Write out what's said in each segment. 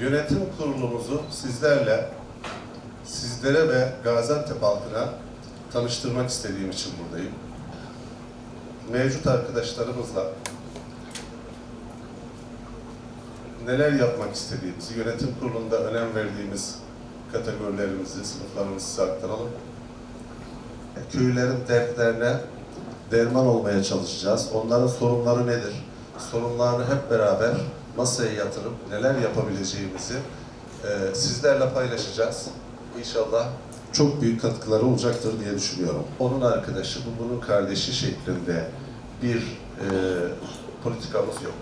Yönetim kurulumuzu sizlerle, sizlere ve Gaziantep halkına tanıştırmak istediğim için buradayım. Mevcut arkadaşlarımızla neler yapmak istediğimizi, yönetim kurulunda önem verdiğimiz kategorilerimizi, sınıflarımızı size aktaralım. Köylerin dertlerine derman olmaya çalışacağız. Onların sorunları nedir? Sorunlarını hep beraber masaya yatırıp neler yapabileceğimizi e, sizlerle paylaşacağız. İnşallah çok büyük katkıları olacaktır diye düşünüyorum. Onun arkadaşı, bu bunun kardeşi şeklinde bir e, politikamız yok.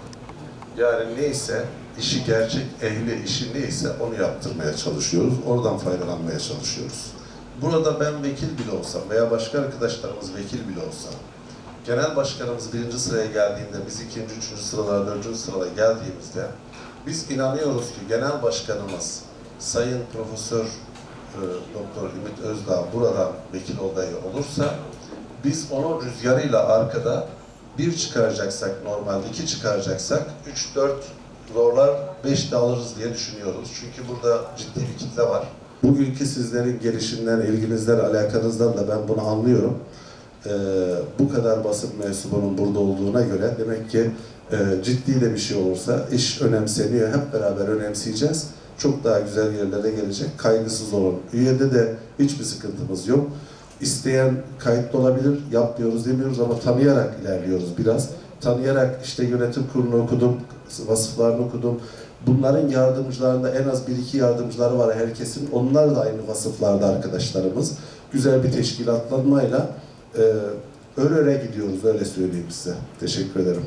Yani neyse, işi gerçek, ehli işi neyse onu yaptırmaya çalışıyoruz. Oradan faydalanmaya çalışıyoruz. Burada ben vekil bile olsam veya başka arkadaşlarımız vekil bile olsa, genel başkanımız birinci sıraya geldiğinde, biz ikinci, üçüncü sıralara, dördüncü sıralara geldiğimizde biz inanıyoruz ki genel başkanımız Sayın Profesör e, Doktor Ümit Özdağ buradan vekil odayı olursa biz onun rüzgarıyla arkada bir çıkaracaksak normalde iki çıkaracaksak üç, dört zorlar, beş de alırız diye düşünüyoruz. Çünkü burada ciddi bir kitle var. Bugünkü sizlerin gelişinden, ilginizden, alakanızdan da ben bunu anlıyorum. Ee, bu kadar basın mensubunun burada olduğuna göre demek ki e, ciddi de bir şey olursa iş önemseniyor. Hep beraber önemseyeceğiz. Çok daha güzel yerlere gelecek. Kaygısız olun. Üyede de hiçbir sıkıntımız yok. İsteyen kayıtlı olabilir, yapmıyoruz demiyoruz ama tanıyarak ilerliyoruz biraz. Tanıyarak işte yönetim kurulunu okudum, vasıflarını okudum. Bunların yardımcılarında en az bir iki yardımcıları var herkesin. Onlar da aynı vasıflarda arkadaşlarımız. Güzel bir teşkilatlanmayla e, gidiyoruz öyle söyleyeyim size. Teşekkür ederim.